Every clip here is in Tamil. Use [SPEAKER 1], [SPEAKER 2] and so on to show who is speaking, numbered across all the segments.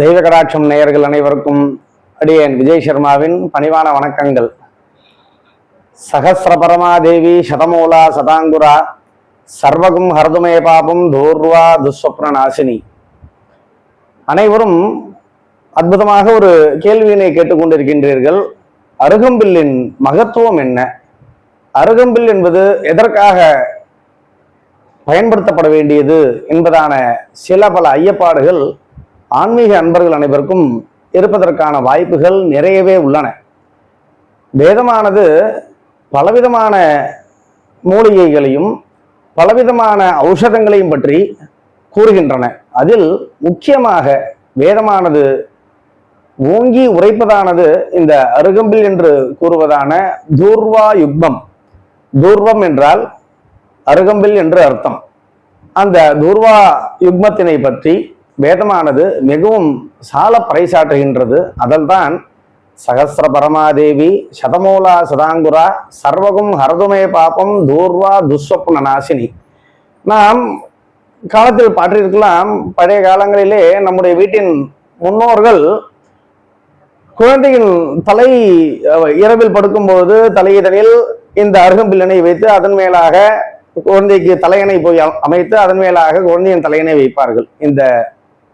[SPEAKER 1] தெய்வ கடாட்சம் நேயர்கள் அனைவருக்கும் அடியேன் விஜய் சர்மாவின் பணிவான வணக்கங்கள். சகசிரபரமாதேவி சதமூலா சதாங்குரா சர்வகும் ஹரதுமே பாபம் தூர்வா துஸ்வப்ன நாசினி. அனைவரும் அற்புதமாக ஒரு கேள்வியினை கேட்டுக்கொண்டிருக்கின்றீர்கள். அருகம்பில்லின் மகத்துவம் என்ன? அருகம்பில் என்பது எதற்காக பயன்படுத்தப்பட வேண்டியது என்பதான சில பல ஐயப்பாடுகள் ஆன்மீக அன்பர்கள் அனைவருக்கும் இருப்பதற்கான வாய்ப்புகள் நிறையவே உள்ளன. வேதமானது பலவிதமான மூலிகைகளையும் பலவிதமான ஔஷதங்களையும் பற்றி கூறுகின்றன. அதில் முக்கியமாக வேதமானது ஓங்கி உரைப்பதானது இந்த அருகம்பில் என்று கூறுவதான தூர்வா யுக்மம் தூர்வம் என்றால் அருகம்பில் என்று அர்த்தம். அந்த தூர்வா யுக்மத்தினை பற்றி வேதமானது மிகவும் சால பறைசாற்றுகின்றது அதல்தான் சகசிர பரமாதேவி சதமூலா சதாங்குரா சர்வகும் ஹரதுமே பாபம் தூர்வா துஸ்வப்ன நாசினி. நாம் காலத்தில் பாற்றிருக்கலாம். பழைய காலங்களிலே நம்முடைய வீட்டின் முன்னோர்கள் குழந்தையின் தலை இரவில் படுக்கும்போது தலையிதழில் இந்த அருகம்பில்லனை வைத்து அதன் மேலாக குழந்தைக்கு தலையணை போய் அமைத்து அதன் மேலாக குழந்தையின் தலையணை வைப்பார்கள். இந்த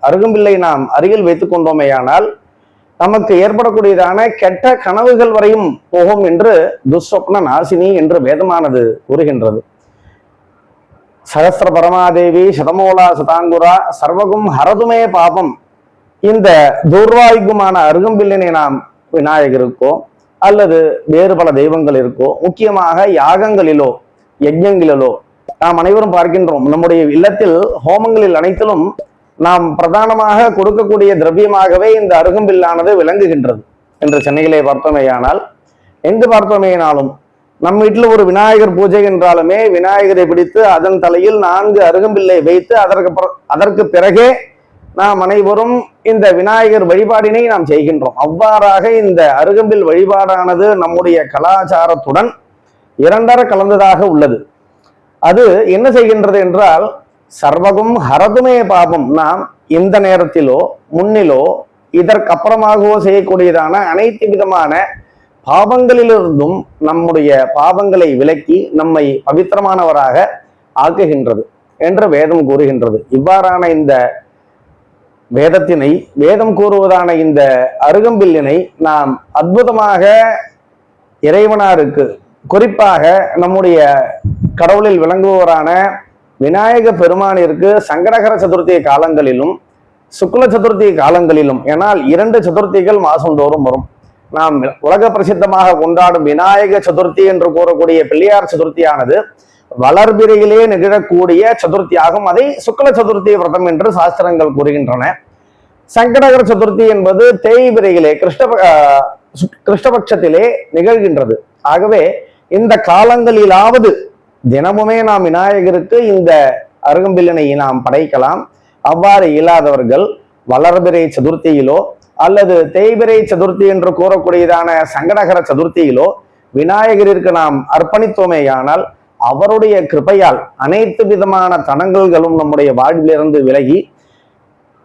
[SPEAKER 1] அருகம்பில்லை நாம் அருகில் வைத்துக் கொண்டோமேயானால் நமக்கு ஏற்படக்கூடியதான கெட்ட கனவுகள் வரையும் போகும் என்று துஸ்வப்ன நாசினி என்று வேதமானது கூறுகின்றது. சகசிர பரமாதேவி சதமூலா சதாங்குரா சர்வகும் ஹரதுமே பாபம். இந்த துர்வாயுக்குமான அருகம்பில்லினை நாம் விநாயகருக்கோ அல்லது வேறு பல தெய்வங்கள் இருக்கோ முக்கியமாக யாகங்களிலோ யஜ்யங்களிலோ நாம் அனைவரும் பார்க்கின்றோம். நம்முடைய இல்லத்தில் ஹோமங்களில் அனைத்திலும் நாம் பிரதானமாக கொடுக்கக்கூடிய திரவியமாகவே இந்த அருகம்பில்லானது விளங்குகின்றது என்று சென்னையிலே பார்த்தோமேயானால் எங்கு பார்த்தோமேனாலும் நம் வீட்டில் ஒரு விநாயகர் பூஜை என்றாலுமே விநாயகரை பிடித்து அதன் தலையில் நான்கு அருகம்பில்லை வைத்து அதற்கு பிற- அதற்கு பிறகே நாம் அனைவரும் இந்த விநாயகர் வழிபாடினை நாம் செய்கின்றோம். அவ்வாறாக இந்த அருகம்பில் வழிபாடானது நம்முடைய கலாச்சாரத்துடன் இரண்டர கலந்ததாக உள்ளது. அது என்ன செய்கின்றது என்றால் சர்வகும் ஹரதுமே பாபம். நாம் இந்த நேரத்திலோ முன்னிலோ இதற்கப்புறமாகவோ செய்யக்கூடியதான அனைத்து விதமான பாவங்களிலிருந்தும் நம்முடைய பாவங்களை விலக்கி நம்மை பவித்திரமானவராக ஆக்குகின்றது என்று வேதம் கூறுகின்றது. இவ்வாறான இந்த வேதத்தினை வேதம் கூறுவதான இந்த அருகம்பில்லினை நாம் அற்புதமாக இறைவனாருக்கு குறிப்பாக நம்முடைய கடவுளில் விளங்குவோரான விநாயக பெருமானிற்கு சங்கடகர சதுர்த்தி காலங்களிலும் சுக்ல சதுர்த்தி காலங்களிலும் ஏனால் இரண்டு சதுர்த்திகள் மாதந்தோறும் வரும். நாம் உலக பிரசித்தமாக கொண்டாடும் விநாயக சதுர்த்தி என்று கூறக்கூடிய பிள்ளையார் சதுர்த்தியானது வளர்பிறையிலே நிகழக்கூடிய சதுர்த்தியாகும். அதை சுக்ல சதுர்த்தி விரதம் என்று சாஸ்திரங்கள் கூறுகின்றன. சங்கடகர சதுர்த்தி என்பது தேய்பிரையிலே கிருஷ்ண ஆஹ் கிருஷ்ணபட்சத்திலே நிகழ்கின்றது. ஆகவே இந்த காலங்களிலாவது தினமுமே நாம் விநாயகருக்கு இந்த அருகம்பில்லனை நாம் படைக்கலாம். அவ்வாறு இயலாதவர்கள் வளர்பிறை சதுர்த்தியிலோ அல்லது தேய்பிறை சதுர்த்தி என்று கூறக்கூடியதான சங்கடகர சதுர்த்தியிலோ விநாயகரிற்கு நாம் அர்ப்பணித்தோமேயானால் அவருடைய கிருபையால் அனைத்து விதமான தடங்கல்களும் நம்முடைய வாழ்விலிருந்து விலகி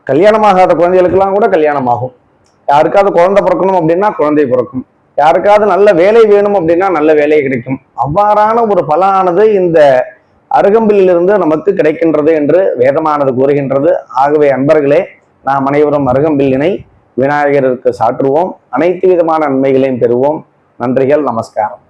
[SPEAKER 1] கல்யாணமாகாத குழந்தைகளுக்கெல்லாம் கூட கல்யாணம் ஆகும் யாருக்காவது குழந்தை பிறக்கணும் அப்படின்னா குழந்தை பிறக்கும். யாருக்காவது நல்ல வேலை வேணும் அப்படின்னா நல்ல வேலை கிடைக்கும். அவ்வாறான ஒரு பலனானது இந்த அருகம்பிலிருந்து நமக்கு கிடைக்கின்றது என்று வேதமானது கூறுகின்றது. ஆகவே அன்பர்களே நாம் அனைவரும் அருகம்பில்லினை விநாயகருக்கு சாற்றுவோம். அனைத்து விதமான நன்மைகளையும் பெறுவோம். நன்றிகள் நமஸ்காரம்.